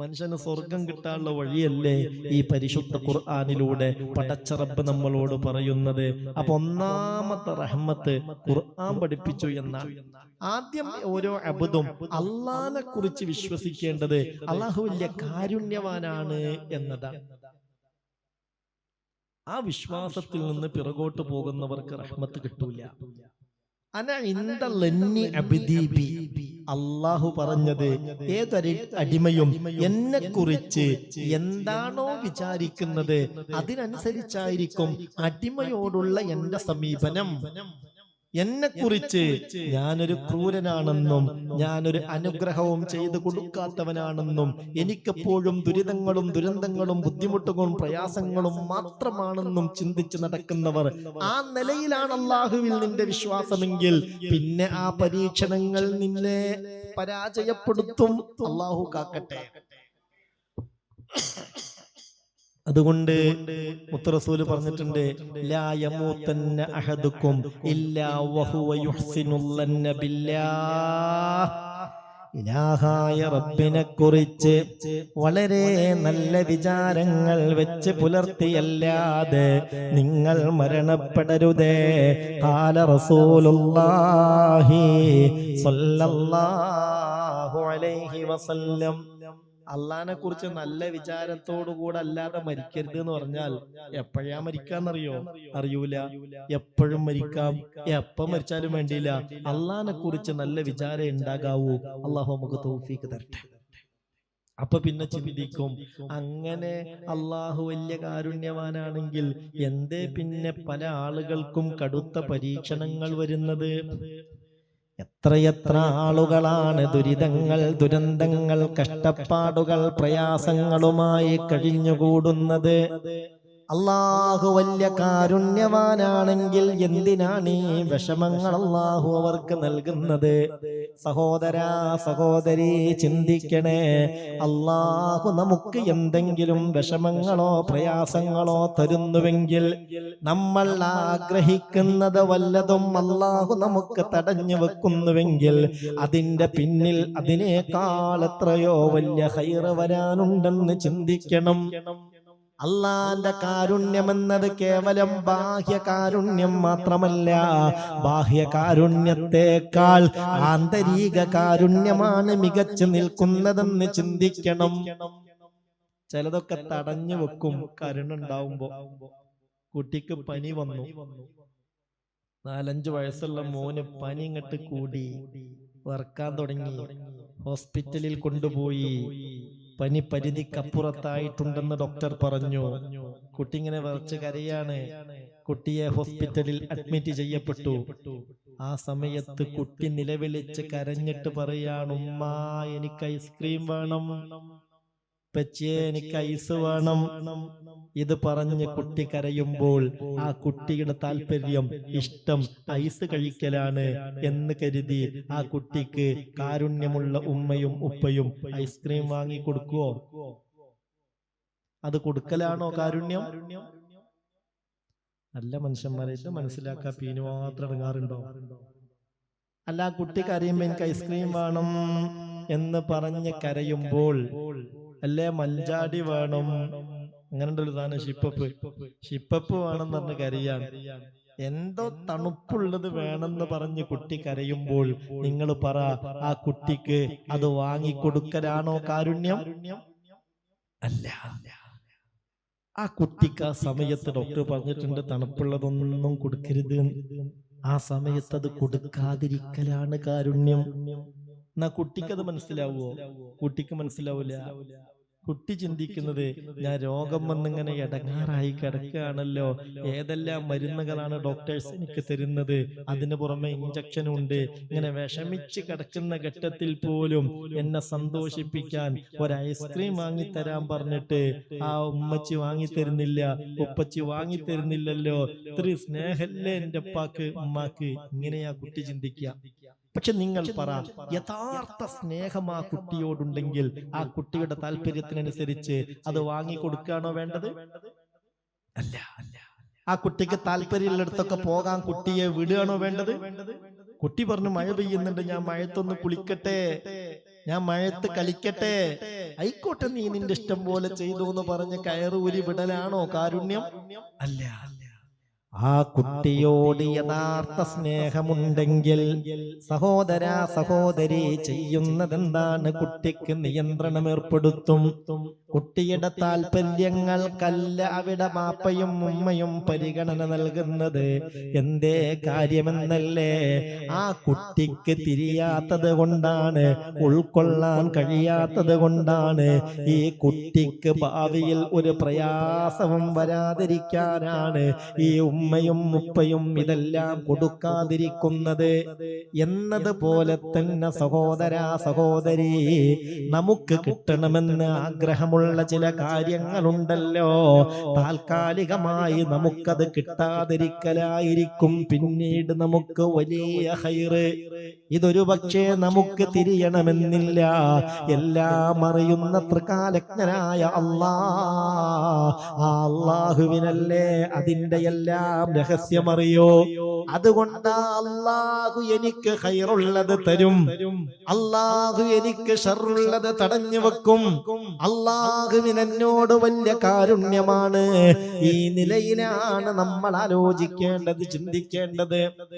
മനുഷ്യന് സ്വർഗം കിട്ടാനുള്ള വഴിയല്ലേ ഈ പരിശുദ്ധ ഖുർആാനിലൂടെ പടച്ചറബ് നമ്മളോട് പറയുന്നത്? അപ്പൊ ഒന്നാമത്തെ റഹ്മത്ത് ഖുർആൻ പഠിപ്പിച്ചു എന്നാണ്. ആദ്യം ഓരോ അബുദും അള്ളാനെ കുറിച്ച് വിശ്വസിക്കേണ്ടത് അള്ളാഹു വലിയ കാരുണ്യവാനാണ് എന്നതാണ്. ആ വിശ്വാസത്തിൽ നിന്ന് പിറകോട്ട് പോകുന്നവർക്ക് റഹ്മത്ത് കിട്ടൂല. അന ഇന്ത ലന്നി അബ്ദി ബി. അള്ളാഹു പറഞ്ഞത് ഏതൊരു അടിമയും എന്നെ കുറിച്ച് എന്താണോ വിചാരിക്കുന്നത്? അതിനനുസരിച്ചായിരിക്കും അടിമയോടുള്ള എന്റെ സമീപനം. എന്നെ കുറിച്ച് ഞാനൊരു ക്രൂരനാണെന്നും ഞാനൊരു അനുഗ്രഹവും ചെയ്തു കൊടുക്കാത്തവനാണെന്നും എനിക്കെപ്പോഴും ദുരിതങ്ങളും ദുരന്തങ്ങളും ബുദ്ധിമുട്ടുകളും പ്രയാസങ്ങളും മാത്രമാണെന്നും ചിന്തിച്ച് നടക്കുന്നവർ ആ നിലയിലാണ് അള്ളാഹുവിൽ നിന്റെ വിശ്വാസമെങ്കിൽ പിന്നെ ആ പരീക്ഷണങ്ങൾ നിന്നെ പരാജയപ്പെടുത്തും. അള്ളാഹു കാക്കട്ടെ. അതുകൊണ്ട് മുത്തറസൂൽ പറഞ്ഞിട്ടുണ്ട് അഹദുക്കും ഇല്ലാ വഹുവ യുഹ്സിനുല്ലന്ന ബില്ലാഹ്. ഇലാഹായ റബ്ബിനെ കുറിച്ച് വളരെ നല്ല വിചാരങ്ങൾ വെച്ച് പുലർത്തിയല്ലാതെ നിങ്ങൾ മരണപ്പെടരുതേ. കാല റസൂലുള്ളാഹി സ്വല്ലല്ലാഹു അലൈഹി വസല്ലം. അള്ളഹാനെ കുറിച്ച് നല്ല വിചാരത്തോടു കൂടെ അല്ലാതെ മരിക്കരുത് എന്ന് പറഞ്ഞാൽ എപ്പോഴാ മരിക്കാന്നറിയോ അറിയൂല. എപ്പോഴും മരിക്കാം. എപ്പം മരിച്ചാലും വേണ്ടിയില്ല. അള്ളഹാനെ കുറിച്ച് നല്ല വിചാരം ഉണ്ടാകാവൂ. അള്ളാഹു നമുക്ക് തോഫിക്ക് തരട്ടെ. അപ്പൊ പിന്നെ ചിന്തിക്കും. അങ്ങനെ അള്ളാഹു വലിയ കാരുണ്യവാനാണെങ്കിൽ എന്തേ പിന്നെ പല ആളുകൾക്കും കടുത്ത പരീക്ഷണങ്ങൾ വരുന്നത്? എത്രയെത്ര ആളുകളാണ് ദുരിതങ്ങൾ ദുരന്തങ്ങൾ കഷ്ടപ്പാടുകൾ പ്രയാസങ്ങളുമായി കഴിഞ്ഞുകൂടുന്നത്? അള്ളാഹു വലിയ കാരുണ്യവാനാണെങ്കിൽ എന്തിനാണ് ഈ വിഷമങ്ങൾ അള്ളാഹു അവർക്ക് നൽകുന്നത്? സഹോദര സഹോദരി ചിന്തിക്കണേ. അള്ളാഹു നമുക്ക് എന്തെങ്കിലും വിഷമങ്ങളോ പ്രയാസങ്ങളോ തരുന്നുവെങ്കിൽ നമ്മൾ ആഗ്രഹിക്കുന്നത് വല്ലതും അള്ളാഹു നമുക്ക് തടഞ്ഞു വെക്കുന്നുവെങ്കിൽ അതിന്റെ പിന്നിൽ അതിനേക്കാൾ എത്രയോ വലിയ ഹൈറ് വരാനുണ്ടെന്ന് ചിന്തിക്കണം. അള്ളാന്റെ കാരുണ്യം എന്നത് കേവലം ബാഹ്യ കാരുണ്യം മാത്രമല്ല. ബാഹ്യ കാരുണ്യത്തെക്കാൾ ആന്തരിക കാരുണ്യമാണ് മികച്ചു നിൽക്കുന്നതെന്ന് ചിന്തിക്കണം. ചിലതൊക്കെ തടഞ്ഞു വെക്കും. കരുണുണ്ടാവുമ്പോ. കുട്ടിക്ക് പനി വന്നു. നാലഞ്ചു വയസ്സുള്ള മോന് പനി ഇങ്ങോട്ട് കൂടി. വർക്കാൻ തുടങ്ങി. ഹോസ്പിറ്റലിൽ കൊണ്ടുപോയി. പനി പരിധിക്കപ്പുറത്തായിട്ടുണ്ടെന്ന് ഡോക്ടർ പറഞ്ഞു. കുട്ടി ഇങ്ങനെ വിറച്ച് കരയാണ്. കുട്ടിയെ ഹോസ്പിറ്റലിൽ അഡ്മിറ്റ് ചെയ്യപ്പെട്ടു. ആ സമയത്ത് കുട്ടി നിലവിളിച്ച് കരഞ്ഞിട്ട് പറയാണ് ഉമ്മ എനിക്ക് ഐസ്ക്രീം വേണം. പച്ചേ എനിക്ക് ഐസ് വേണം. ഇത് പറഞ്ഞ് കുട്ടി കരയുമ്പോൾ ആ കുട്ടിയുടെ താല്പര്യം ഇഷ്ടം ഐസ് കഴിക്കലാണ് എന്ന് കരുതി ആ കുട്ടിക്ക് കാരുണ്യമുള്ള ഉമ്മയും ഉപ്പയും ഐസ്ക്രീം വാങ്ങി കൊടുക്കുവോ? അത് കൊടുക്കലാണോ കാരുണ്യം? നല്ല മനുഷ്യന്മാരെ ഇത് മനസ്സിലാക്കാ പീന് മാത്രം ഇറങ്ങാറുണ്ടോ? അല്ല ആ കുട്ടി കരയുമ്പോ എനിക്ക് ഐസ്ക്രീം വേണം എന്ന് പറഞ്ഞ് കരയുമ്പോൾ അല്ലേ മഞ്ചാടി വേണം. അങ്ങനെ ഒരു സാധനം ഷിപ്പപ്പ് ഷിപ്പപ്പ് വേണം എന്ന് പറഞ്ഞ് കരയാൻ. എന്തോ തണുപ്പുള്ളത് വേണമെന്ന് പറഞ്ഞ് കുട്ടി കരയുമ്പോൾ നിങ്ങൾ പറ ആ കുട്ടിക്ക് അത് വാങ്ങിക്കൊടുക്കലാണോ കാരുണ്യം? അല്ല. ആ കുട്ടിക്ക് ആ സമയത്ത് ഡോക്ടർ പറഞ്ഞിട്ടുണ്ട് തണുപ്പുള്ളതൊന്നും കൊടുക്കരുത്. ആ സമയത്ത് അത് കൊടുക്കാതിരിക്കലാണ് കാരുണ്യം. എന്നാ കുട്ടിക്കത് മനസ്സിലാവുമോ കുട്ടിക്ക് മനസ്സിലാവില്ല. കുട്ടി ചിന്തിക്കുന്നത് ഞാൻ രോഗം വന്നിങ്ങനെ ഇടങ്ങാറായി കിടക്കുകയാണല്ലോ. ഏതെല്ലാം മരുന്നുകളാണ് ഡോക്ടേഴ്സ് എനിക്ക് തരുന്നത്? അതിന് പുറമെ ഇഞ്ചക്ഷൻ ഉണ്ട്. ഇങ്ങനെ വിഷമിച്ച് കിടക്കുന്ന ഘട്ടത്തിൽ പോലും എന്നെ സന്തോഷിപ്പിക്കാൻ ഒരു ഐസ്ക്രീം വാങ്ങി തരാൻ പറഞ്ഞിട്ട് ആ ഉമ്മച്ചി വാങ്ങി തരുന്നില്ല ഉപ്പച്ചി വാങ്ങി തരുന്നില്ലല്ലോ ഇത്ര സ്നേഹല്ലേ എന്റെ ഉപ്പാക്ക് ഉമ്മാക്ക്. ഇങ്ങനെയാ കുട്ടി ചിന്തിക്കുക. പക്ഷെ നിങ്ങൾ പറ യഥാർത്ഥ സ്നേഹം ആ കുട്ടിയോടുണ്ടെങ്കിൽ ആ കുട്ടിയുടെ താല്പര്യത്തിനനുസരിച്ച് അത് വാങ്ങിക്കൊടുക്കുകയാണോ വേണ്ടത്? അല്ല ആ കുട്ടിക്ക് താല്പര്യമുള്ളിടത്തൊക്കെ പോകാൻ കുട്ടിയെ വിടുകയാണോ വേണ്ടത്? കുട്ടി പറഞ്ഞു മഴ പെയ്യുന്നുണ്ട് ഞാൻ മഴത്തൊന്ന് കുളിക്കട്ടെ ഞാൻ മഴത്ത് കളിക്കട്ടെ ആയിക്കോട്ടെ നീ നിന്റെ ഇഷ്ടം പോലെ ചെയ്തു എന്ന് പറഞ്ഞ് കയറൂരി വിടലാണോ കാരുണ്യം? അല്ല അല്ല. ആ കുട്ടിയോട് യഥാർത്ഥ സ്നേഹമുണ്ടെങ്കിൽ സഹോദര സഹോദരി ചെയ്യുന്നതെന്താണ്? കുട്ടിക്ക് നിയന്ത്രണം ഏർപ്പെടുത്തും. കുട്ടിയുടെ താല്പര്യങ്ങൾക്കല്ല അവിടെ മാപ്പയും ഉമ്മയും പരിഗണന നൽകുന്നത്. എന്തേ കാര്യമെന്നല്ലേ? ആ കുട്ടിക്ക് തിരിയാത്തത് കൊണ്ടാണ് ഉൾക്കൊള്ളാൻ കഴിയാത്തത് കൊണ്ടാണ് ഈ കുട്ടിക്ക് ഭാവിയിൽ ഒരു പ്രയാസവും വരാതിരിക്കാനാണ് ഈ ഉമ്മയും ഉപ്പയും ഇതെല്ലാം കൊടുക്കാതിരിക്കുന്നത് എന്നതുപോലെ തന്നെ സഹോദര സഹോദരി നമുക്ക് കിട്ടണമെന്ന് ആഗ്രഹമുള്ള ചില കാര്യങ്ങളുണ്ടല്ലോ. താൽക്കാലികമായി നമുക്കത് കിട്ടാതിരിക്കലായിരിക്കും. പിന്നീട് നമുക്ക് വലിയ ഹൈറ്. ഇതൊരു പക്ഷേ നമുക്ക് തിരിയണമെന്നില്ല. എല്ലാം അറിയുന്ന ത്രികാലജ്ഞനായ അള്ളാ. ആ അള്ളാഹുവിനല്ലേ അതിന്റെ എല്ലാം രഹസ്യമറിയോ? അതുകൊണ്ട് അള്ളാഹു എനിക്ക് ഹൈറുള്ളത് തരും. അള്ളാഹു എനിക്ക് ഷറുള്ളത് തടഞ്ഞു വെക്കും. അള്ളാഹുവിന് എന്നോട് വലിയ കാരുണ്യമാണ്. ഈ നിലയിലാണ് നമ്മൾ ആലോചിക്കേണ്ടത്. ചിന്തിക്കേണ്ടത്.